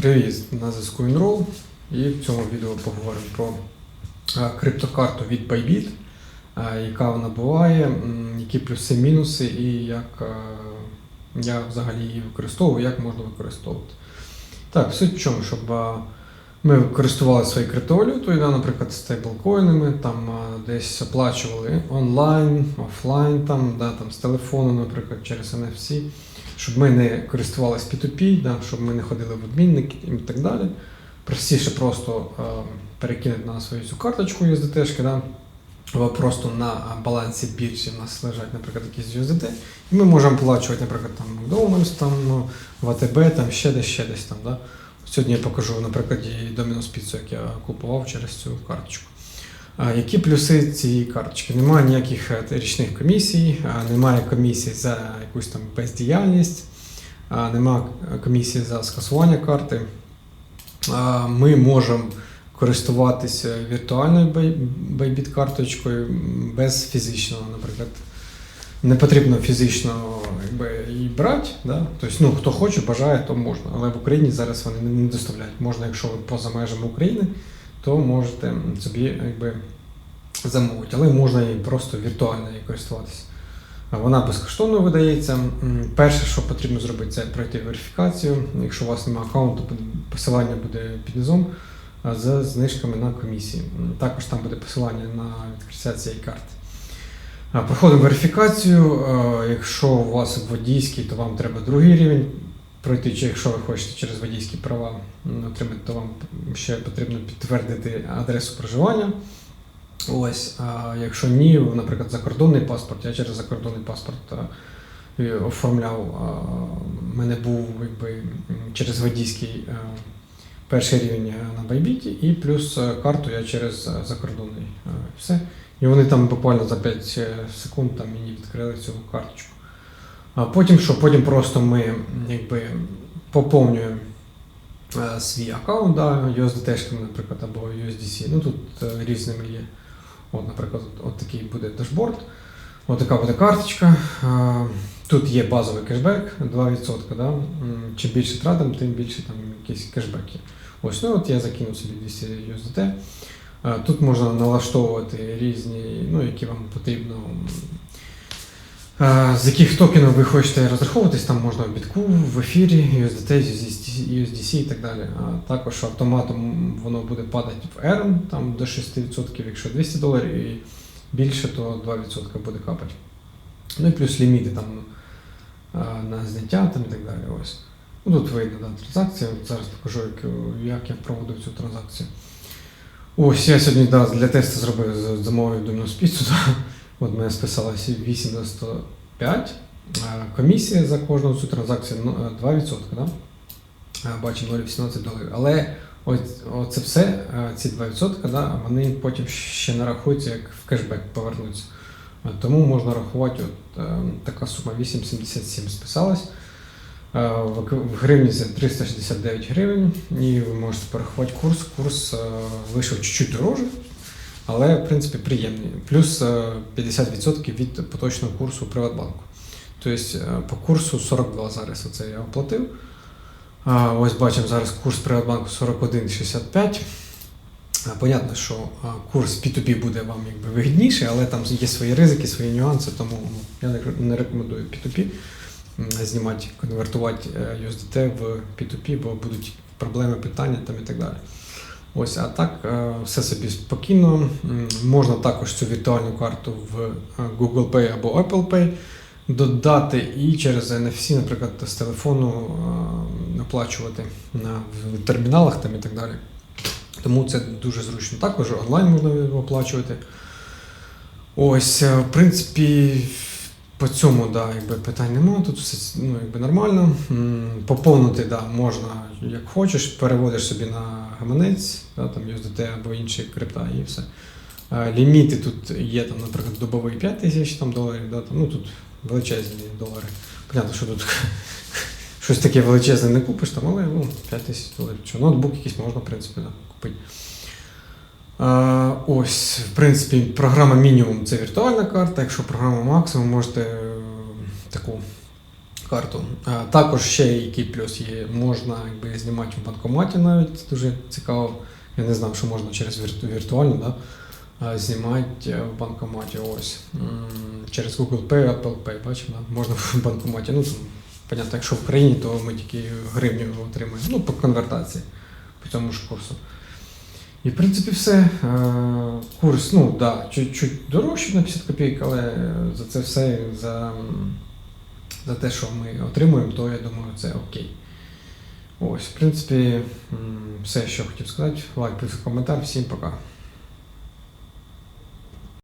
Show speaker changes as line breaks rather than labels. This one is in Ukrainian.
Привіт, на зв'язку Enroll. І в цьому відео поговоримо про е, криптокарту від Bybit, е, яка вона буває, які плюси, мінуси і як е, я взагалі її використовую, як можна використовувати. Так, суть в чому, щоб ми користували своєю криптовалютою, да, наприклад, стейблкоїнами, там десь оплачували онлайн, офлайн, там, да, там, з телефону, наприклад, через NFC щоб ми не користувалися P2P, да, щоб ми не ходили в обмінники і так далі. Простіше просто е, перекинути на свою цю карточку USDT, да, або просто на балансі біржі в нас лежать, наприклад, якісь USDT, і ми можемо оплачувати, наприклад, там McDonald's, там, ну, в АТБ, там, ще десь, ще десь там. Да. Сьогодні я покажу на прикладі Domino's Pizza, як я купував через цю карточку. Які плюси цієї карточки? Немає ніяких е, річних комісій, немає комісій за якусь там бездіяльність, немає комісії за скасування карти. Ми можемо користуватися віртуальною байбіт карточкою без фізичного, наприклад. Не потрібно фізично якби, її брати. Да? Тобто, ну, хто хоче, бажає, то можна. Але в Україні зараз вони не доставляють. Можна, якщо ви поза межами України, то можете собі якби, замовити. Але можна і просто віртуально її користуватися. Вона безкоштовно видається. Перше, що потрібно зробити, це пройти верифікацію. Якщо у вас немає аккаунту, посилання буде під низом з знижками на комісії. Також там буде посилання на відкриття цієї карти. Проходимо верифікацію. Якщо у вас водійський, то вам треба другий рівень пройти, чи якщо ви хочете через водійські права отримати, то вам ще потрібно підтвердити адресу проживання. Ось, а якщо ні, наприклад, закордонний паспорт, я через закордонний паспорт оформляв. а, в мене був якби, через водійський а, перший рівень на Байбіті, і плюс карту я через закордонний. Все. І вони там буквально за 5 секунд там мені відкрили цю карточку. А потім що? Потім просто ми якби поповнюємо е, свій аккаунт, да, USDT, наприклад, або USDC. Ну тут е, різними є. От, наприклад, от, от такий буде дашборд. От така буде карточка. Е, Тут є базовий кешбек 2%. Да? Чим більше тратимо, тим більше там якісь кешбеки. Ось, ну от я закинув собі 200 USDT. Е, Тут можна налаштовувати різні, ну, які вам потрібно. З яких токенів ви хочете розраховуватись, там можна в бітку, в ефірі, USDT, USDC, і так далі. А також автоматом воно буде падати в ERM, там до 6%, якщо 200 доларів і більше, то 2% буде капати. Ну і плюс ліміти там на зняття там і так далі. Ось. Ну, тут видно да, транзакція. Зараз покажу, як, як я проводив цю транзакцію. Ось я сьогодні да, для тесту зробив замовив Domino's Pizza. Да. От мене списалося 8,95. Е, Комісія за кожну цю транзакцію ну, е, 2%. Да? Е, Бачимо 0,18 доларів. Але ось, оце все, е, ці 2%, да, вони потім ще нарахуються, як в кешбек повернуться. Тому можна рахувати, от, така сума 8,77 списалась. В гривні це 369 гривень, і ви можете порахувати курс. Курс вийшов чуть-чуть дороже, але в принципі приємний. Плюс е, 50% від поточного курсу Приватбанку. Тобто е, по курсу 42 зараз оце я оплатив. Ось бачимо зараз курс Приватбанку 41,65. Понятно, що курс P2P буде вам якби вигідніший, але там є свої ризики, свої нюанси, тому ну, я не рекомендую P2P знімати, конвертувати е, USDT в P2P, бо будуть проблеми, питання там і так далі. Ось, а так е, все собі спокійно. Можна також цю віртуальну карту в е, Google Pay або Apple Pay додати і через NFC, наприклад, з телефону е, оплачувати на терміналах там і так далі. Тому це дуже зручно. Також онлайн можна оплачувати. Ось, в принципі, по цьому да, якби, питань немає, тут все ну, якби, нормально. Поповнити да, можна як хочеш, переводиш собі на гаманець, да, там USDT або інші крипта і все. Е, Ліміти тут є, там, наприклад, добовий 5 тисяч доларів, да, там, ну тут величезні долари. Понятно, що тут щось таке величезне не купиш, там, але ну, 5 тисяч доларів. Ноутбук якийсь можна, в принципі, да, купити. Ось, в принципі, програма мінімум це віртуальна карта. Якщо програма максимум, можете е, таку. А, також ще який плюс є, можна якби, знімати в банкоматі навіть дуже цікаво. Я не знав, що можна через вірту, віртуально да, знімати е, в банкоматі. Ось. Через Google Pay, Apple Pay, бачимо, да? можна в банкоматі. Ну, понятно, якщо в країні, то ми тільки гривню отримаємо. Ну, по конвертації по цьому ж курсу. І в принципі все. Е, Курс, ну да, чуть-чуть дорожчий на 50 копійок, але за це все, за, за те, що ми отримуємо, то я думаю, це окей. Ось, в принципі, все, що хотів сказати. Лайк, плюс коментар. Всім пока.